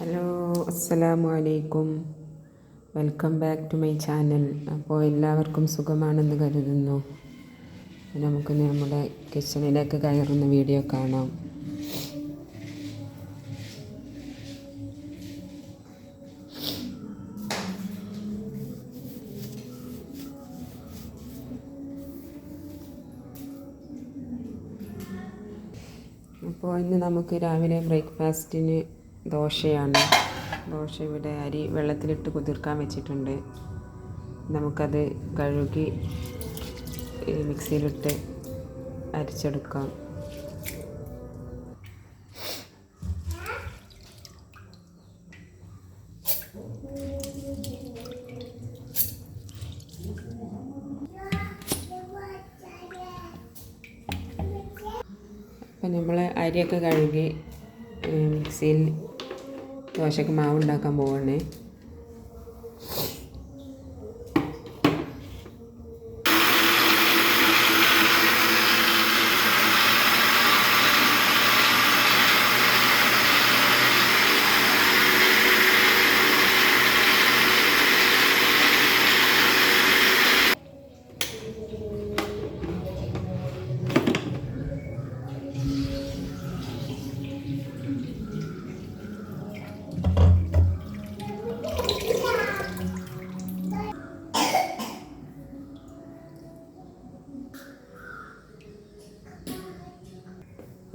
Hello അസ്സലാമു അലൈക്കും welcome back to my channel. അപ്പോൾ എല്ലാവർക്കും സുഖമാണെന്ന് കരുതുന്നു. നമുക്ക് നമ്മുടെ കിച്ചണിലേക്ക് കയറുന്ന വീഡിയോ കാണാം. അപ്പോൾ ഇന്ന് നമുക്ക് രാവിലെ ബ്രേക്ക്ഫാസ്റ്റിന് ദോശയാണ്. ദോശ ഇവിടെ അരി വെള്ളത്തിലിട്ട് കുതിർക്കാൻ വെച്ചിട്ടുണ്ട്. നമുക്കത് കഴുകി മിക്സിയിലിട്ട് അരിച്ചെടുക്കാം. അപ്പം നമ്മൾ അരിയൊക്കെ കഴുകി മിക്സിയിൽ ദോശക്ക് മാവ് ഉണ്ടാക്കാൻ പോവാണ്.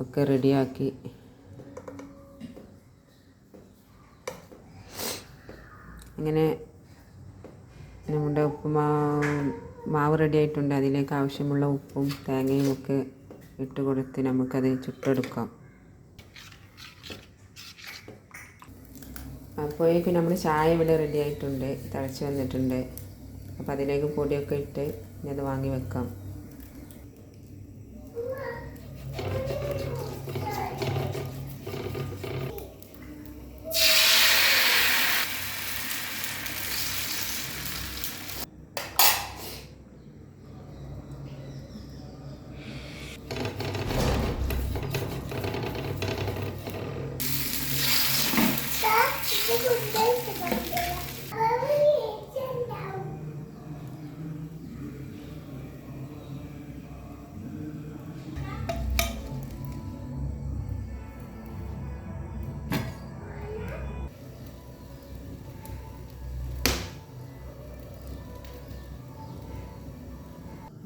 ഒക്കെ റെഡിയാക്കി. അങ്ങനെ നമ്മുടെ ഉപ്പുമാവ് മാവ് റെഡി ആയിട്ടുണ്ട് അതിലേക്ക് ആവശ്യമുള്ള ഉപ്പും തേങ്ങയും ഒക്കെ ഇട്ട് കൊടുത്ത് നമുക്കത് ചുട്ടെടുക്കാം. അപ്പോഴേക്കും നമ്മൾ ചായ ഇവിടെ റെഡി ആയിട്ടുണ്ട് തിളച്ച് വന്നിട്ടുണ്ട്. അപ്പോൾ അതിലേക്ക് പൊടിയൊക്കെ ഇട്ട് ഇനി അത് വാങ്ങി വെക്കാം.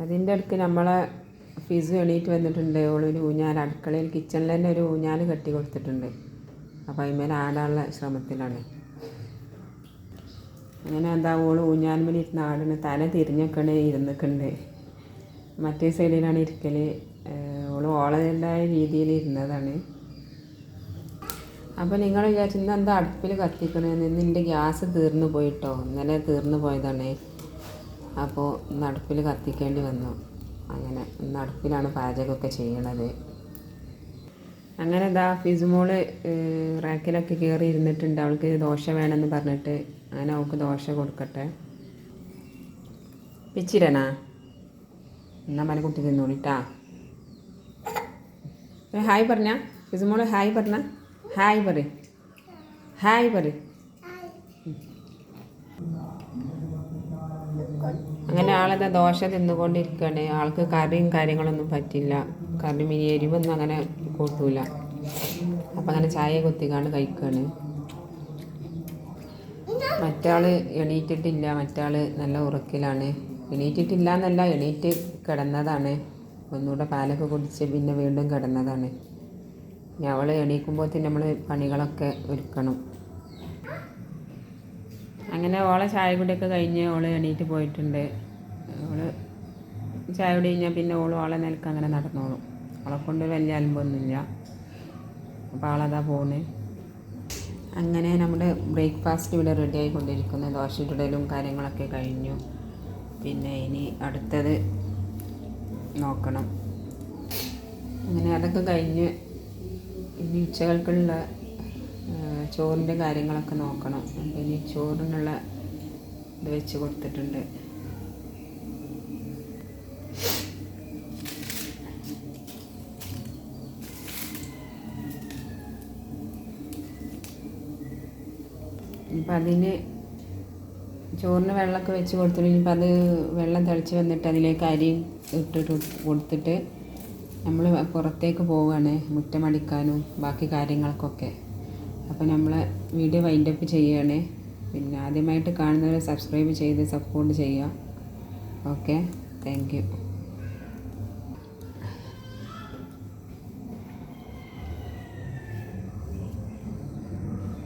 അതിന്റെ അടുക്ക് നമ്മളെ ഫീസ് എണീറ്റ് വന്നിട്ടുണ്ട്. ഓളൊരു ഊഞ്ഞാൽ അടുക്കളയിൽ കിച്ചണിൽ തന്നെ ഒരു ഊഞ്ഞാൽ കെട്ടി കൊടുത്തിട്ടുണ്ട്. അപ്പോൾ അതിന്മേൽ ആടാനുള്ള ശ്രമത്തിലാണ്. അങ്ങനെ എന്താ ഓൾ ഊഞ്ഞാൽമേൽ ഇരുന്ന് ആടിന് തല തിരിഞ്ഞൊക്കെയാണ് ഇരുന്നിട്ടുണ്ട് മറ്റേ സൈഡിലാണ് ഇരിക്കൽ ഓൾ ഓളതായ രീതിയിൽ ഇരുന്നതാണ്. അപ്പോൾ നിങ്ങൾ വിചാരിച്ചു എന്താ അടുപ്പിൽ കത്തിക്കണേ? നിന്റെ ഗ്യാസ് തീർന്നു പോയിട്ടോ? ഇന്നലെ തീർന്നു പോയതാണ്. അപ്പോൾ അടുപ്പിൽ കത്തിക്കേണ്ടി വന്നു. അങ്ങനെ ഇന്ന് അടുപ്പിലാണ് പാചകമൊക്കെ ചെയ്യണത്. അങ്ങനെ ഇതാ ഫിസുമോൾ റാക്കിലൊക്കെ കയറി ഇരുന്നിട്ടുണ്ട് അവൾക്ക് ദോശ വേണമെന്ന് പറഞ്ഞിട്ട് അങ്ങനെ അവൾക്ക് ദോശ കൊടുക്കട്ടെ. പിച്ചിരനാ? എന്നാ കുട്ടി തിന്നോളിട്ടാ ഹായ് പറഞ്ഞ. ഫിസുമോൾ ഹായ് പറഞ്ഞ. ഹായ് പറ ഹായ് പറ അങ്ങനെ ആളെന്താ ദോശ തിന്നുകൊണ്ടിരിക്കുകയാണ് ആൾക്ക് കറിയും കാര്യങ്ങളൊന്നും പറ്റില്ല. കാരണം ഇനി എരിവൊന്നും അങ്ങനെ കൂട്ടൂല. അപ്പം അങ്ങനെ ചായ കുത്തിക്കാണ്ട് കഴിക്കുകയാണ് മറ്റാൾ എണീറ്റിട്ടില്ല. മറ്റാൾ നല്ല ഉറക്കിലാണ്. എണീറ്റിട്ടില്ല എന്നല്ല എണീറ്റ് കിടന്നതാണ്. ഒന്നുകൂടെ പാലൊക്കെ കുടിച്ച് പിന്നെ വീണ്ടും കിടന്നതാണ്. ഇനി അവൾ എണീക്കുമ്പോഴത്തേന് നമ്മൾ പണികളൊക്കെ ഒരുക്കണം. അങ്ങനെ ഓളെ ചായ കുടിയൊക്കെ കഴിഞ്ഞ് ഓൾ എണീറ്റ് പോയിട്ടുണ്ട്. ഓൾ ചായ കുടി കഴിഞ്ഞാൽ പിന്നെ ഓൾ ഓളെ നിലയ്ക്ക് അങ്ങനെ നടന്നോളും. ഓളെ കൊണ്ട് വലിയ അലമ്പൊന്നുമില്ല. അപ്പോൾ ആളതാ പോണ്. അങ്ങനെ നമ്മുടെ ബ്രേക്ക്ഫാസ്റ്റ് ഇവിടെ റെഡി ആയിക്കൊണ്ടിരിക്കുന്നു. ദോശ ഇടലും കാര്യങ്ങളൊക്കെ കഴിഞ്ഞു. പിന്നെ ഇനി അടുത്തത് നോക്കണം. അങ്ങനെ അതൊക്കെ കഴിഞ്ഞ് ഇനി ഉച്ചകൾക്കുള്ള ചോറിന്റെ കാര്യങ്ങളൊക്കെ നോക്കണം. അപ്പം ഇനി ചോറിനുള്ള ഇത് വെച്ച് കൊടുത്തിട്ടുണ്ട്. അപ്പം അതിന് ചോറിന് വെള്ളമൊക്കെ വെച്ച് കൊടുത്തിട്ട് ഇനിയിപ്പോൾ അത് വെള്ളം തിളച്ച് വന്നിട്ട് അതിലേക്ക് അരി ഇട്ടിട്ട് കൊടുത്തിട്ട് നമ്മൾ പുറത്തേക്ക് പോവുകയാണ് മുറ്റമടിക്കാനും ബാക്കി കാര്യങ്ങൾക്കൊക്കെ. അപ്പോൾ നമ്മൾ വീഡിയോ വൈൻഡ് അപ്പ് ചെയ്യുകയാണ് പിന്നെ ആദ്യമായിട്ട് കാണുന്നവരെ സബ്സ്ക്രൈബ് ചെയ്ത് സപ്പോർട്ട് ചെയ്യുക. Okay thank